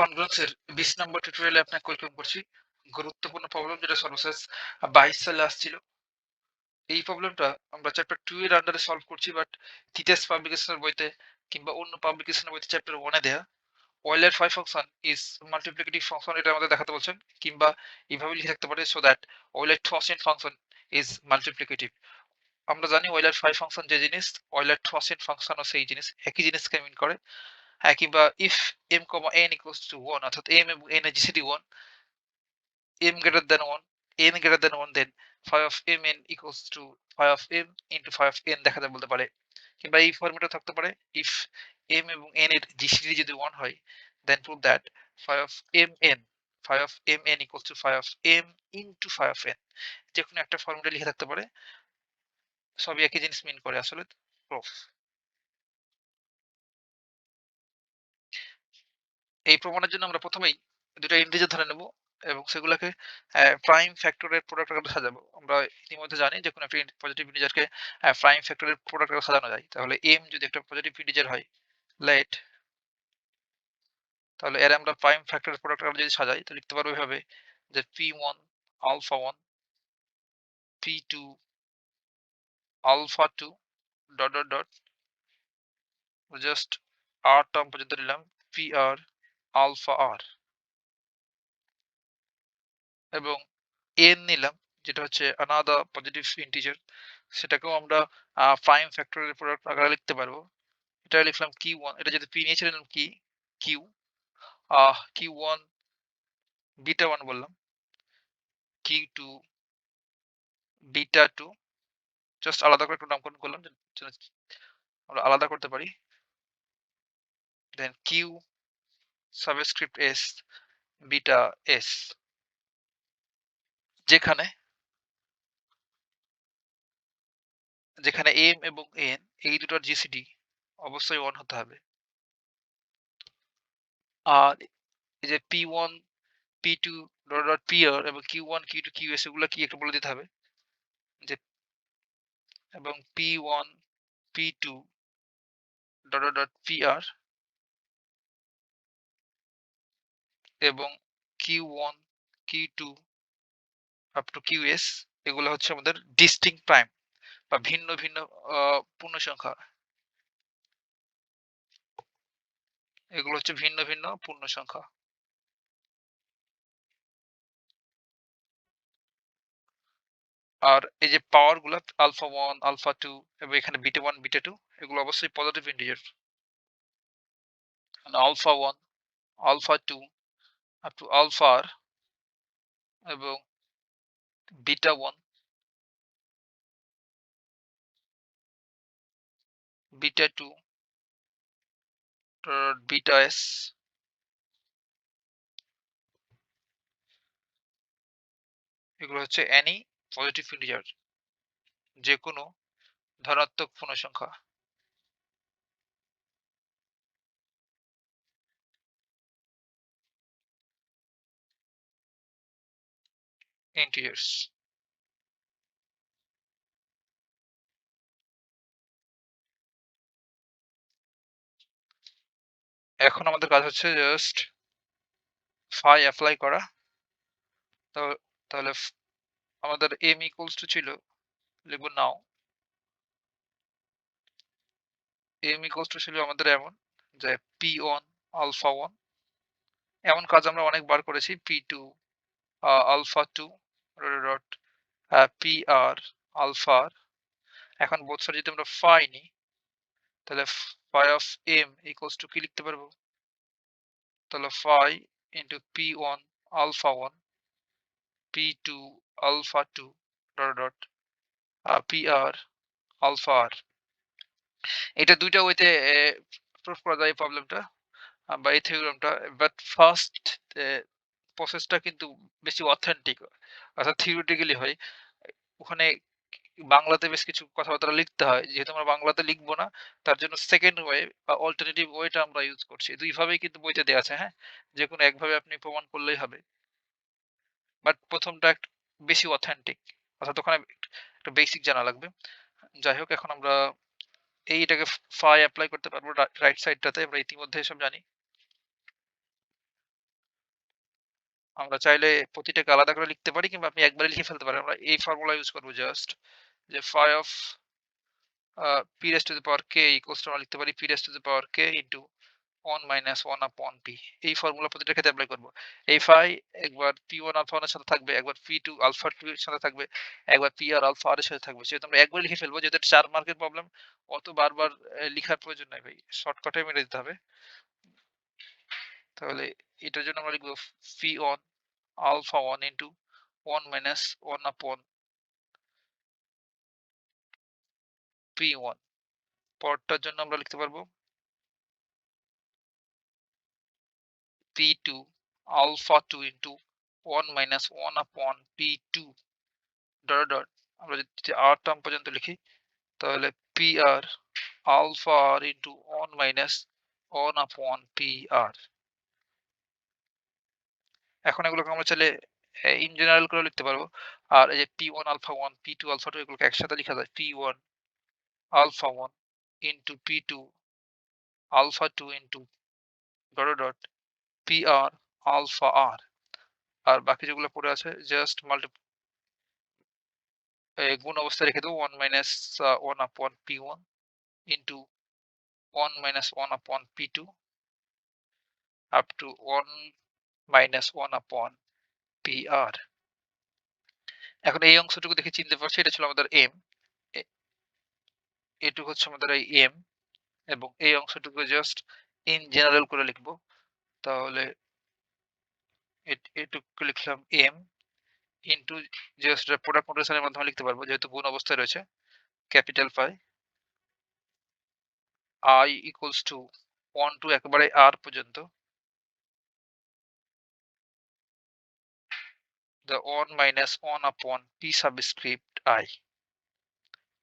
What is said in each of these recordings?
কনগ্রেন্সের 20 নম্বর টিউটোরিয়ালে আপনাকে ওয়েলকাম করছি। গুরুত্বপূর্ণ প্রবলেম যেটা সর্বশেষ 22 সালে আসছিল। এই প্রবলেমটা আমরা চ্যাপ্টার 2 এর আন্ডারে সলভ করছি বাট তিতাস পাবলিকেশনের বইতে কিংবা অন্য পাবলিকেশনের বইতে চ্যাপ্টার 1 এ দেয়া। ওয়েলের ফাংশন ইজ মাল্টিপ্লিকেটিভ ফাংশন এটা আমাদের দেখাতে বলছেন, কিংবা এইভাবে লিখে থাকতে পারে সো দ্যাট ওয়েলের টসিন ফাংশন ইজ মাল্টিপ্লিকেটিভ আমরা জানি ওয়েলার ফাইভ ফাংশন যে জিনিস ওয়েলার টসিন ফাংশনও সেই জিনিস, একই জিনিসকে মিন করে। হ্যাঁ কিংবা if M comma N equals to one অর্থাৎ এম এবং এন এর GCD one M greater than one N greater than one then phi of M N equals to phi of M into phi of N দেখা যায় বলতে পারে। কিংবা এই ফর্মেটও থাকতে পারে ইফ এম এবং এন এর জিসিডি যদি ওয়ান হয় then prove that phi of M N phi of M N equals to phi of M into phi of N যে কোনো একটা ফর্মেটে লিখে থাকতে পারে। সবই একই জিনিস মিন করে, আসলে প্রুফ এই প্রমাণের জন্য আমরা প্রথমেই দুটো ইন্টিজার ধরে নেব এবং সেগুলোকে প্রাইম ফ্যাক্টরের প্রোডাক্ট আকারে সাজাবো। আমরা ইতিমধ্যে জানি যে কোনো একটা পজিটিভ ইন্টিজারকে প্রাইম ফ্যাক্টরের প্রোডাক্ট আকারে সাজানো যায়। তাহলে এম যদি একটা পজিটিভ ইন্টিজার হয় লেট তাহলে এর আমরা প্রাইম ফ্যাক্টরের প্রোডাক্ট আকারে যদি সাজাই, তো লিখতে পারব এভাবে যে P one alpha one P two alpha two dot dot dot just R term পর্যন্ত নিলাম পি আর আলফা আর। এবং এন নিলাম, যেটা হচ্ছে আনাদা পজিটিভ ইন্টিজার সেটাকেও আমরা প্রাইম ফ্যাক্টরের প্রোডাক্ট আকারে লিখতে পারব। এটা লিখলাম কি ওয়ান এটা যদি পি নিয়েছে নিলাম কি? Q Q one beta one বললাম। Q two beta two just আলাদা করে একটু নামকরণ করলাম আমরা আলাদা করতে পারি। Then Q subscript S beta S যেখানে যেখানে এম এবং এন এই দুটোর জিসিডি অবশ্যই অন হতে হবে। আর এই যে P one P two dot dot P R এবং Q one Q two Q S এগুলো কি একটু বলে দিতে হবে? যে এবং P one P two dot dot P R এবং Q one Q two up to Q S এগুলো হচ্ছে আমাদের ডিস্টিং প্রাইম বা ভিন্ন ভিন্ন পূর্ণ সংখ্যা এগুলো হচ্ছে ভিন্ন ভিন্ন পূর্ণ সংখ্যা আর এই যে পাওয়ারগুলো আলফা ওয়ান আলফা টু এবং এখানে বিটা ওয়ান বিটা টু এগুলো অবশ্যই positive integer alpha one alpha two up to alpha R এবং beta one, beta two beta S, এগুলো হচ্ছে অ্যানি পজিটিভ ইন্টিজার যে কোনো ধনাত্মক পূর্ণ সংখ্যা integers এখন আমাদের কাজ হচ্ছে জাস্ট ফাই অ্যাপ্লাই করা। তাহলে আমাদের এম ইকুয়ালস টু ছিল, লিখব নাও এম ইকুয়ালস টু ছিল আমাদের এমন, যে পি ওয়ান আলফা ওয়ান এমন কাজ আমরা অনেকবার করেছি P two alpha two dot এখন যদি আমরা তাহলে এম ইকুয়ালস টু কি লিখতে পারব? তাহলে phi into P one alpha one P two alpha two dot dot P R alpha R এটা দুইটা ওইতে প্রুফ করা যায় প্রবলেমটা বা এই থিওরামটা বাট ফার্স্ট প্রসেসটা কিন্তু বেশি অথেন্টিক অর্থাৎ থিওরিটিক্যালি হয়। ওখানে বাংলাতে বেশ কিছু কথাবার্তা লিখতে হয়, যেহেতু আমরা বাংলাতে লিখব না, তার জন্য সেকেন্ড ওয়ে বা অল্টারনেটিভ ওয়েটা আমরা ইউজ করছি। দুইভাবেই কিন্তু বইতে দেওয়া আছে হ্যাঁ? যে কোনো একভাবে আপনি প্রমাণ করলেই হবে। বাট প্রথমটা বেশি অথেন্টিক অর্থাৎ ওখানে একটা বেসিক জানা লাগবে। যাই হোক, এখন আমরা এইটাকে ফাই অ্যাপ্লাই করতে পারব রাইট সাইডটাতে আমরা ইতিমধ্যে এসব জানি। আমরা চাইলে প্রতিটাকে আলাদা করে লিখতে পারি কিংবা আপনি একবারে লিখে ফেলতে পারেন। আমরা এই ফর্মুলা ইউজ করব জাস্ট যে phi of P raise to the power K equals আমরা লিখতে পারি P raise to the power K into one minus one upon P এই ফর্মুলা প্রতিটা ক্ষেত্রে অ্যাপ্লাই করব। এই ফাই একবার পি ওয়ান আলফা ওয়ানের সাথে থাকবে, একবার পি টু আলফা টু এর সাথে থাকবে, একবার পি আর আলফা আর এর সাথে থাকবে। সেহেতু আমরা একবার লিখে ফেলব, যেহেতু চার মার্কের প্রবলেম অত বারবার লিখার প্রয়োজন নাই ভাই। শর্টকাটে মেরে দিতে হবে। তাহলে এটার জন্য আমরা লিখব P one alpha one into one minus one upon P one পরটার জন্য আমরা লিখতে পারবো P2 alpha 2 into 1 minus 1 upon P2 dot dot আমরা যদি r টার্ম পর্যন্ত লিখি তাহলে PR alpha r into 1 minus 1 upon PR এখন এগুলোকে আমরা চাইলে ইন জেনারেল করে লিখতে পারব। আর এই যে P one alpha one P two alpha two এগুলোকে একসাথে লেখা যায়। P1 alpha 1 into P2 alpha 2 into dot dot PR dot P R alpha R আর বাকি যেগুলো পড়ে আছে জাস্ট মাল্টি গুণ অবস্থায় রেখে দেবো। One minus one upon P one into one minus one upon P two up to one minus one upon P R এখন এই অংশটুকু দেখে চিনতে পারছি, এটা ছিল আমাদের এম এটুকু হচ্ছে আমাদের এই এম এবং এই অংশটুকু জাস্ট ইন জেনারেল করে লিখব। তাহলে এটুকু লিখলাম এম ইন্টু জাস্ট প্রোডাক্ট নোটেশনের মাধ্যমে লিখতে পারব, যেহেতু গুণ অবস্থায় রয়েছে। Capital pi I equals to one to একেবারে আর পর্যন্ত। The 1 minus 1 upon p subscript i.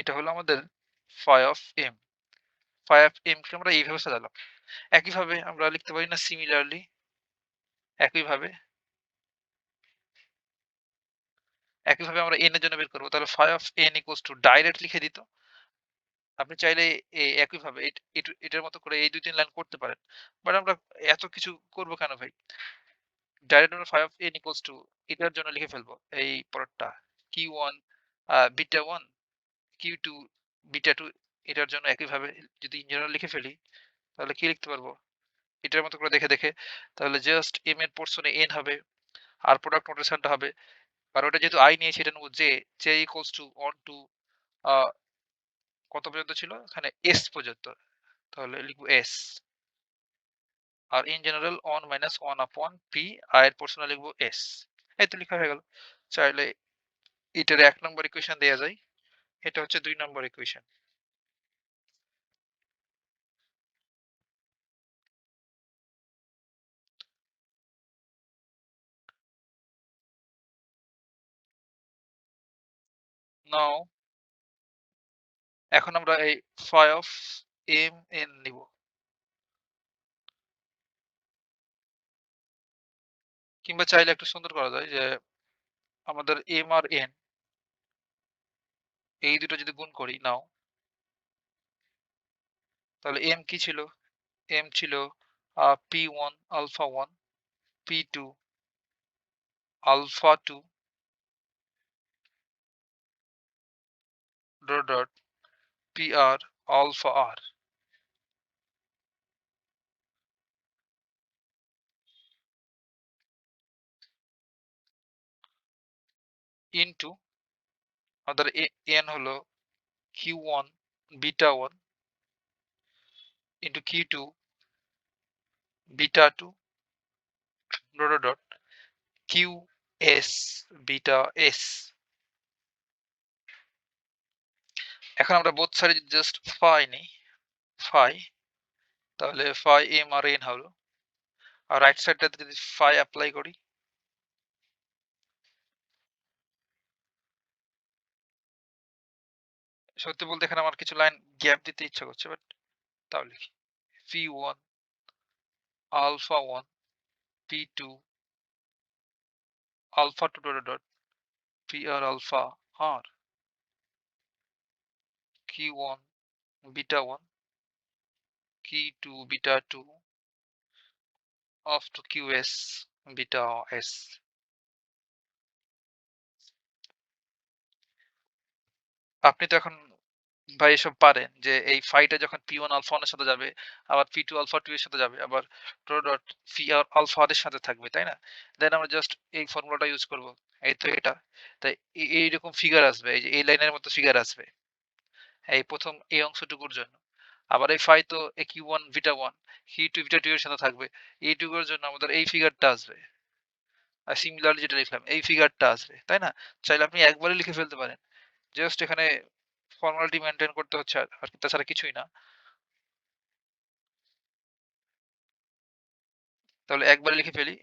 এটা হলো আমাদের phi of m. Phi of m কে আমরা এইভাবে সাজালাম। একইভাবে আমরা লিখতে পারি না সিমিলারলি একইভাবে। একইভাবে আমরা n এর জন্য বের করব। তাহলে phi of n equals to direct লিখে দিত। আপনি চাইলে একইভাবে এটার মতো করে এই দুই তিন লাইন করতে পারেন। বাট আমরা এত কিছু করব কেন ভাই? ডাইরেক্ট আমরা ফাইভ এন ইকুয়ালস টু এটার জন্য লিখে ফেলব। এই পরেরটা Q one beta one Q two beta two এটার জন্য একইভাবে যদি ইঞ্জিনিয়ার লিখে ফেলি, তাহলে কি লিখতে পারব? এটার মতো করে দেখে দেখে। তাহলে জাস্ট এম এর পোর্শনে এন হবে, আর প্রোডাক্ট নোটেশনটা হবে। আর ওটা যেহেতু আই নিয়েছি, এটা নেব J J equals to one to কত পর্যন্ত ছিল? এখানে এস পর্যন্ত। তাহলে লিখব S R in general one minus one upon P আয়ের পোর্শনে লিখব এস এই তো লেখা হয়ে গেল। চাইলে এটার এক নম্বর ইকুয়েশন দেওয়া যায়। এটা হচ্ছে দুই নম্বর ইকুয়েশন নাও এখন আমরা এই ফাই অফ এম এন নিব। কিংবা চাইলে একটু সুন্দর করা যায় যে, আমাদের এম আর এন এই দুটো যদি গুণ করি নাও, তাহলে এম কি ছিল? এম ছিল P one alpha one P two alpha two dot dot P R alpha R into আমাদের এন হলো Q one beta one into Q two beta two dot dot Q S beta S এখন আমরা both সাইডে যদি just phi নিই phi তাহলে phi M আর N হলো, আর রাইট সাইডটাতে যদি ফাই অ্যাপ্লাই করি সত্যি বলতে এখানে আমার কিছু লাইন গ্যাপ দিতে ইচ্ছা করছে বাট তাও লিখি। P one alpha one P two alpha two dot dot P R alpha R Q one beta one Q two beta two of two Q S beta S আপনি তো এখন ভাই এসব পারেন যে এই ফাইটা যখন P1 আলফা 1 এর সাথে যাবে, আবার P2 আলফা 2 এর সাথে যাবে, আবার dot P R alpha R এর সাথে থাকবে, তাই না? দেন আমরা জাস্ট এই ফর্মুলাটা ইউজ করব। এই তো এটা। তাই এ এইরকম ফিগার আসবে। এই যে এই লাইনের মতো ফিগার আসবে। এই ১ম এই অংশটুকুর জন্য। আবার এই ফাই তো এ Q1 বিটা 1, Q2 বিটা 2 এর সাথে থাকবে। এইটুকুর জন্য আমাদের এই ফিগারটা আসবে। আর সিমিলারলি যেটা লিখলাম এই ফিগারটা আসবে, তাই না? চাইলে আপনি একবারে লিখে ফেলতে পারেন। জাস্ট এখানে ফর্মালিটি মেইনটেইন করতে হচ্ছে আর তাছাড়া কিছুই না। তাহলে একবারে লিখে ফেলি।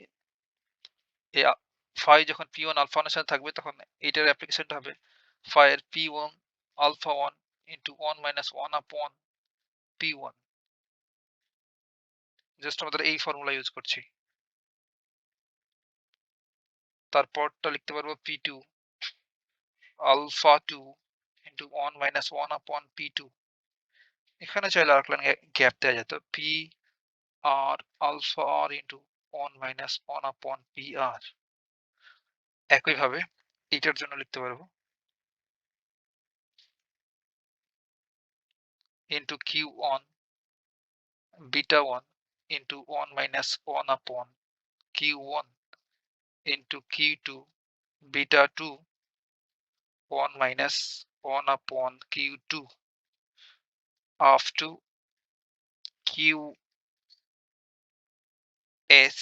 এ আ ফাই যখন P1 আলফা 1 এর সাথে থাকবে তখন এইটার অ্যাপ্লিকেশনটা হবে ফাই এর P1 আলফা 1 ইনটু 1 মাইনাস 1 আপন P1 জাস্ট আমাদের এই ফর্মুলা ইউজ করছি। তারপরটা লিখতে পারব P two alpha 2 into 1 minus 1 upon P2 এখানে চাইলে আরেকটা লাইন গ্যাপ দেওয়া যেত P R alpha R into 1 minus 1 upon PR একইভাবে এটার জন্য লিখতে পারব। into Q1 beta 1 into 1 minus 1 upon Q1 into Q2 beta 2 1 minus 1 upon Q2 up to Q S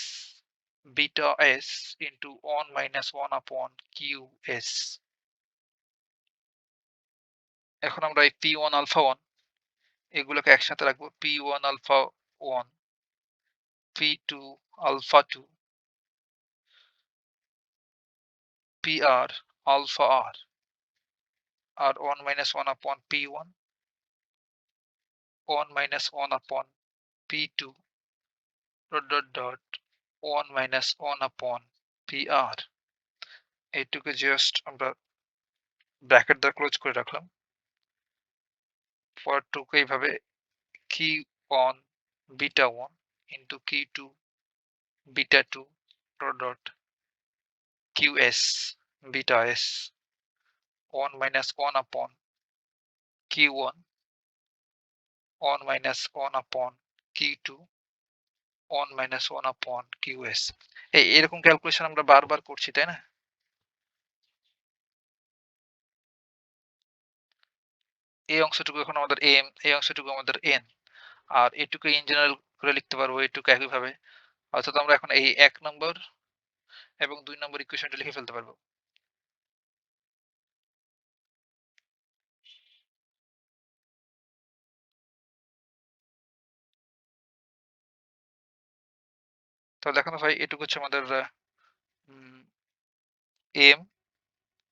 beta S into 1 minus 1 upon QS এখন আমরা এই P1 alpha 1 এগুলোকে একসাথে রাখব P1 alpha 1 P2 alpha 2 PR alpha R আর 1 minus 1 upon P1 1 minus 1 upon P2 dot dot dot 1 minus 1 upon PR এইটুকু just আমরা bracket দ্বারা ক্লোজ করে রাখলাম। পরটুকু এইভাবে Q one beta 1 into Q two beta 2 dot dot QS beta S 1 minus 1 upon Q1 1 minus 1 upon Q2 1 minus 1 upon QS এই এরকম calculation আমরা বারবার করছি, তাই না? এই অংশটুকু এখন আমাদের এম এই অংশটুকু আমাদের এন আর এটুকু ইন জেনারেল করে লিখতে পারব এটুকু একইভাবে। অর্থাৎ আমরা এখন এই এক নম্বর এবং দুই নম্বর ইকুয়েশনটা লিখে ফেলতে পারব। তো দেখো ভাই এটুকু হচ্ছে আমাদের এম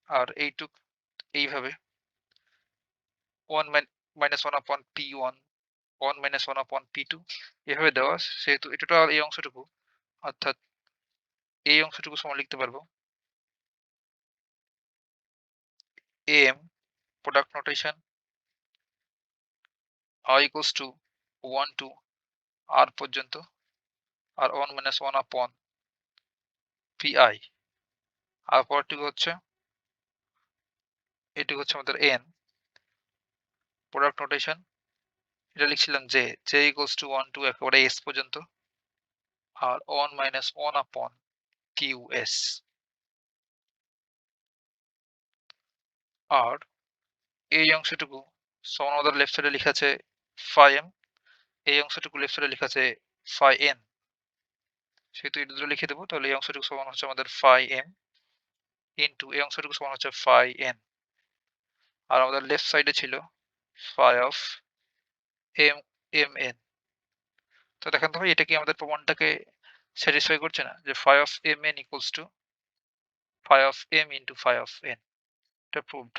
আর এইটুক এইভাবে। One minus one upon P one one minus one upon P two এভাবে দেওয়া সেহেতু এটা এই অংশটুকু, অর্থাৎ এই অংশটুকু সমান লিখতে পারব। M product notation i equals to 1 to r পর্যন্ত। আর 1 মাইনাস 1 আপন pi আর পরটুকু হচ্ছে এটুকু হচ্ছে আমাদের এন প্রোডাক্ট নোটেশন এটা লিখছিলাম যে j equals টু 1 to একেবারে এস পর্যন্ত, আর 1 মাইনাস 1 আপন qs আর এই অংশটুকু সমান আমাদের লেফট সাইডে লেখা আছে ফাই এম এই অংশটুকু লেফট সাইডে লেখা আছে ফাই n. সেহেতু এটা দুটো লিখে দেবো। তাহলে এই অংশটুকু সমান হচ্ছে আমাদের phi m ইন্টু এই অংশটুকু সমান হচ্ছে phi এন আর আমাদের লেফট সাইডে ছিল phi of M M N তো দেখেন তো ভাই, এটা কি আমাদের প্রমাণটাকে স্যাটিসফাই করছে না? যে phi of M N equals to phi of m into phi of N এটা প্রুভড